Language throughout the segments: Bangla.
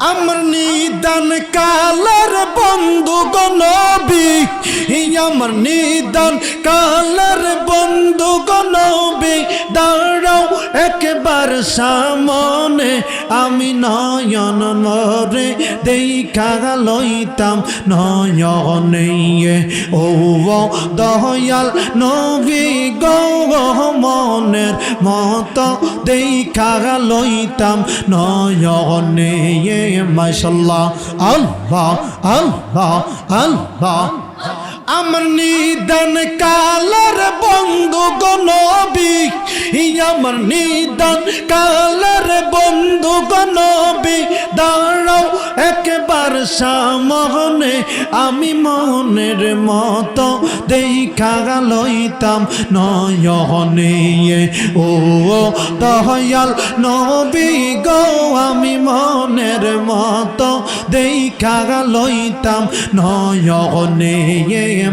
আমার নিদান কালার বন্ধু গনবি আমার নিদান কালার বন্ধু গনবি দাঁড়াও একবার সামনে আমি নয়ন মরে দেখা লইতাম, নয়নে ও দয়াল নবী গৌ মনের মত দেখা লইতাম, নয়নে মাশাল্লাহ আল্লাহ আল্লাহ আল্লাহ। আমার নিদান কালার বন্ধু গনবি আমার নিদান কালার বন্ধু গনবি দাঁড়াও একবার সামনে। আমি মনের মতো দেখা লইতাম নয়নে। ও দয়াল নবী গো, আমি মনের মতো দেখা লইতাম, নয়নে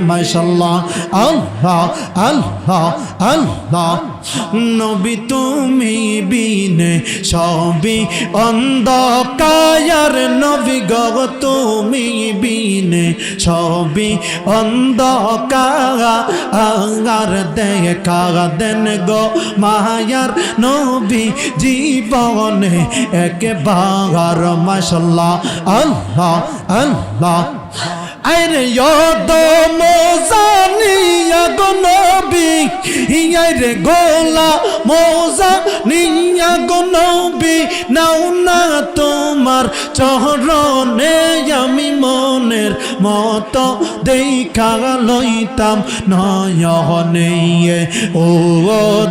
মাশাল্লাহ, আল্লাহ আল্লাহ আল্লাহ। নবী তুমি বিনে সবই অন্ধকার, নবী গগ তুমি বিনে সবই অন্ধকার দেখা দেন গো মায়ার নবী জীবনে একেবার মাশাল্লাহ। আল্লাহ আল্লাহ। আরে যদ মোজানিয়া গো নবী ইয়ারে গোলা মোজা নিয়া গো নবী, নাও না তোমার চরণে আমি মনের মতো দেখা লইতাম নয়নে। ও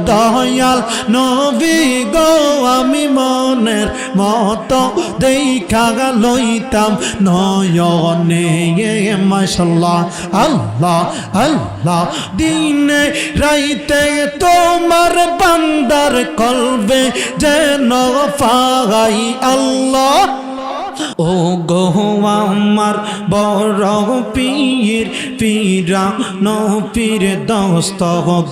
দয়াল নবী গো, আমি মনের মতো দেখা লইতাম নয়নে। মাশাল্লাহ আল্লাহ আল্লাহ, দিনে রাইতে তোমার বান্দার কলবে যেন পাই আল্লাহ। ও গো আমার বড় পীর, পীরা নো পীর দস্ত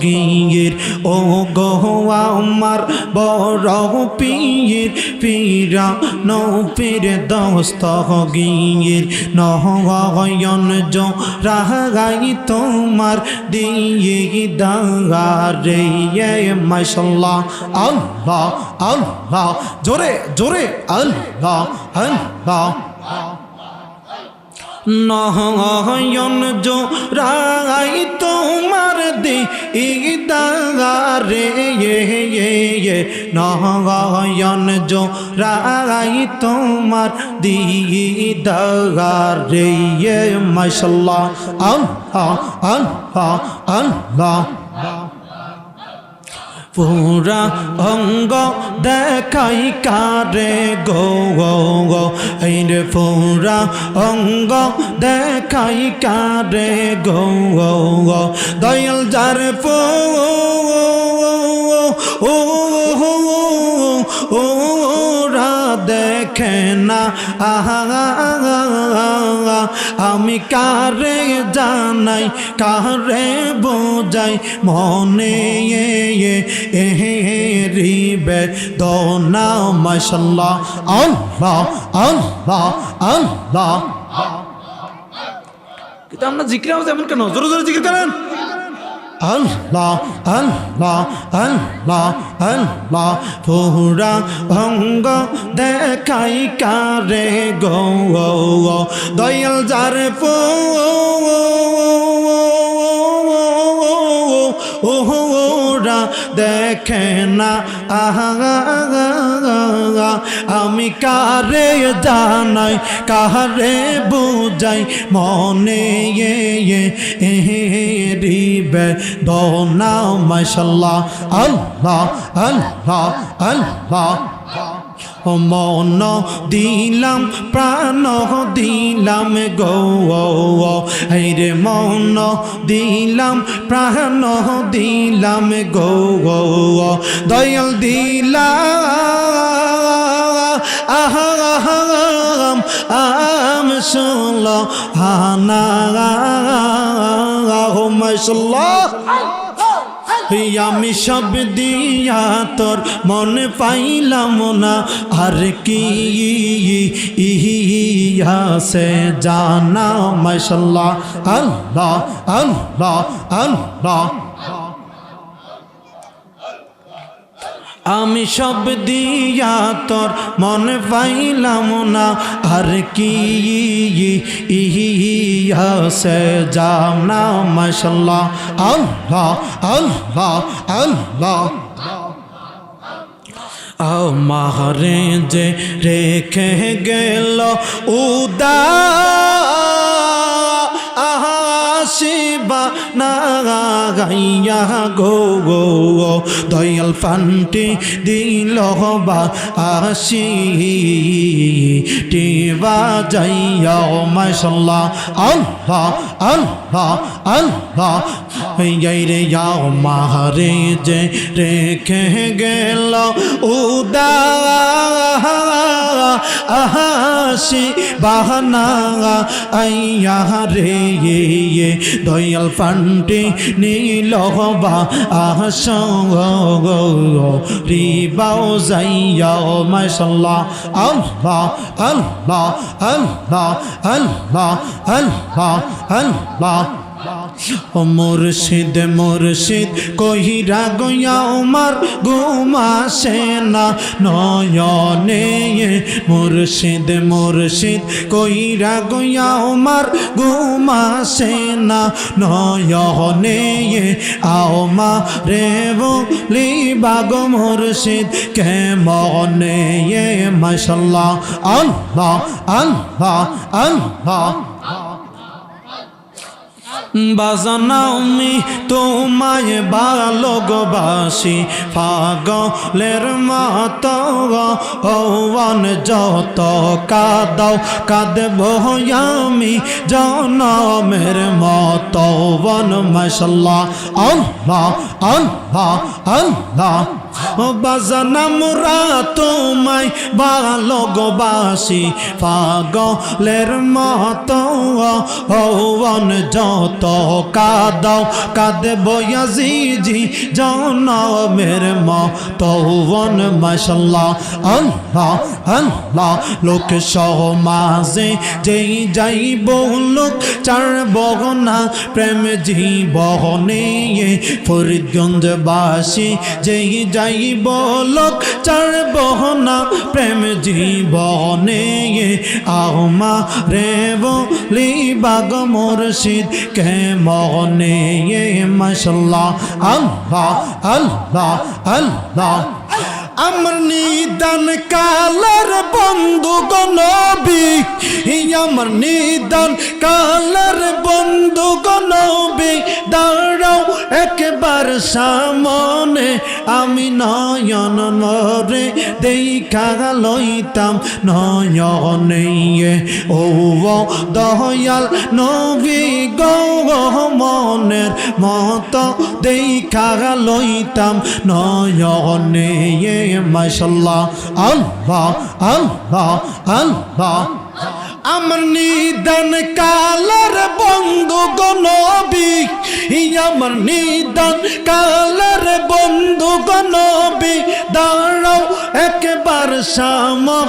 গির। ও গো আমার বড় পীর, পীরা নো পীর দস্ত গির। নহয়ন জো রাগাই তোমার দিয়ে দাগারে মাশাল্লাহ, আল্লাহ আল্লাহ। জোরে জোরে, আল্লাহ আল্লাহ। নহয়ন জো রাই তোমার দে ইদারে জো রাই তোমার দিদারে মাশাল্লাহ। আল্লাহ আল্লাহ আল্লাহ। পুরা অঙ্গ দেখাই কারে গো এই রে পুরা অঙ্গ দেখাই কারে গো দয়াল যার পো দেখে না। আহা, আমি কারে জানাই, কারে বোঝাই, মনে রিবে দোনা মাশাল্লাহ আল্লাহ আল্লাহ আল্লাহ কিন্তু আমরা জিক্রে আমাদের এমন কেন জোরে জোরে জিকির করেন আল্লাহ আল্লাহ আল্লাহ আল্লাহ পুরা অঙ্গ দেখাই কারে গো দয়াল যার পো ওরা দেখে না। আহা আমি কারে জানাই কারে বুঝাই, মনে রিবে দোনা মশাল্লাহ, আল্লাহ আল্লাহ আল্লাহ। মন দিলাম, প্রাণ দিলাম গো রে মন দিলাম, প্রাণ দিলাম গো দয়াল দিলাম আহা আম আম শুনল, হানা মাশাল্লাহ এই আমি সব দিয়া তোর মনে পাইলাম না। আর কি ইহিয়াছে জানা মাইশাল্লাহ আল্লাহ আল্লাহ আল্লাহ। আমি সব দিয়া তোর মনে পাইলাম না। আর কি ইহিয়াছে জানা মাশাল্লাহ। আল্লাহ আল্লাহ আল্লাহ। আমারে যে রেখে গেল উদা আসিবা না গাইয়া গো গো। দয়াল ফান্টি দিল বা আসি। টিবা যাইয়া মাশাল্লাহ। আল্লাহ আল্লাহ আল্লাহ। এই রে যাও, মাহারে যে রেখে গেল উদা আহাসি বাহানা আইয়া রে ইয়ে দয়াল পান্ডে নীল বা আহস রিবাও যাইয়া মাশাল্লাহ আল্লাহ আল্লাহ আল্লাহ আল্লাহ আল্লাহ আল্লাহ ও মুর্শিদ মুর্শিদ, কহিরা গয়া উমার ঘুমাসে না। নয়নে মুর্শিদ মুর্শিদ, কহিরা গয়া উমার ঘুমাসে না। নয়নে আও মা রে বলি বাগ মুর্শিদ কে মনে মাশাল্লাহ, আল্লাহ আল্লাহ আল্লাহ। বাজানামি তোমায় ভালোবাসি পাগলের মত ওয়ান যত কাদাও, কাঁদব আমি জনমের মত। বন মশাল্লাহ, আল্লাহ আল্লাহ আল্লাহ। বাজানামরা তোমায় ভালোবাসি। পাগলের মত ওয়ান যত কাদাও কাদে বয়াজিজি জনমের মতন মাশাল্লাহ, আল্লাহ আল্লাহ, লোক সমাজে যেই যাইব লোক চার বগনা প্রেম জীবনে। ফরিদগঞ্জবাসী যেই যাইব লোক চার বহনা প্রেম জীবনে। আহমা রে বলি বাগ মুর্শিদ কে মনে মাশাল্লাহ, আল্লাহ আল্লাহ আল্লাহ। আমার নিদান কালার বন্ধু গনবি আমার নিদান কালার বন্ধু গনবি দাঁড়াও একবার সামনে। আমি নয়ন মরে দেখা লইতাম। নয়নে ও দয়াল নবী গৌ মনের মত দেখা লইতাম। নয়নে মাশাল্লাহ আল্লাহ আল্লাহ আল্লাহ। আমার নিদান কালার বন্ধু গনবি আমার নিদান কালার বন্ধু গনবি দাঁড়াও, একবার সামনে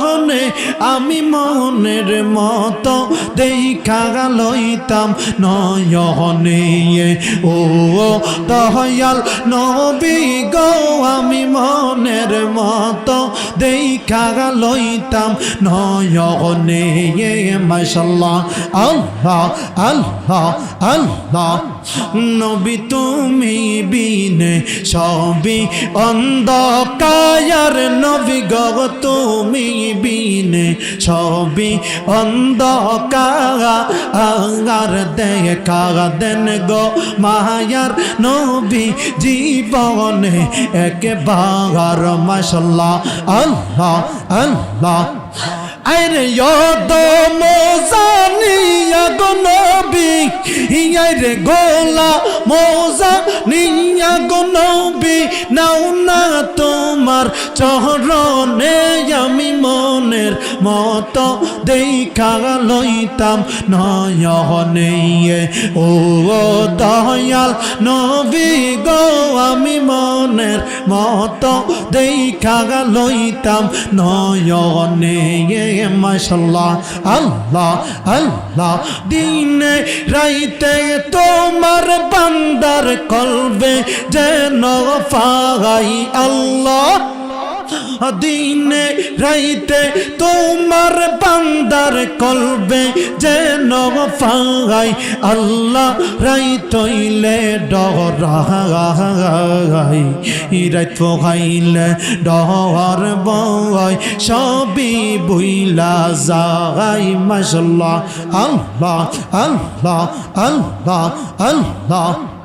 আমি মনের মতো দেখা লইতাম নয়নে। ও, দয়াল নবী গো, আমি মনের মতো দেখা লইতাম নয়নে। মাশাল্লাহ আল্লাহ আল্লাহ আল্লাহ। নবী তুমি বিনে সবই অন্ধকার। নবী গগ তুমি বিনে সবই অন্ধকার দেখা দেন গো মায়ার নবী জীবনে। একেবার, মাশাল্লাহ, আল্লাহ আল্লাহ। আরে ইয়দ মোজানিয়া গো নবী ইয়ারে গোলা মোজা নিয়া গো নবী। নাও না তোমার চরণে মনের মতো দেখা লইতাম নয়নে ও দয়াল নবী গো, আমি মনের মতো দেখা লইতাম নয়নে মাশাল্লাহ আল্লাহ আল্লাহ, দিনে রাইতে তোমার বান্দার কলবে যেন ফাগাই আল্লাহ। দিনে রাইতে তোমার বান্দার কলবে যেন ফাগাই। আল্লাহ রাইতইলে ডরাই রাইত ফগাইলে ডর বয় সবই বুইলা যাই মাশাল্লাহ। আল্লাহ আল্লাহ আল্লাহ আল্লাহ।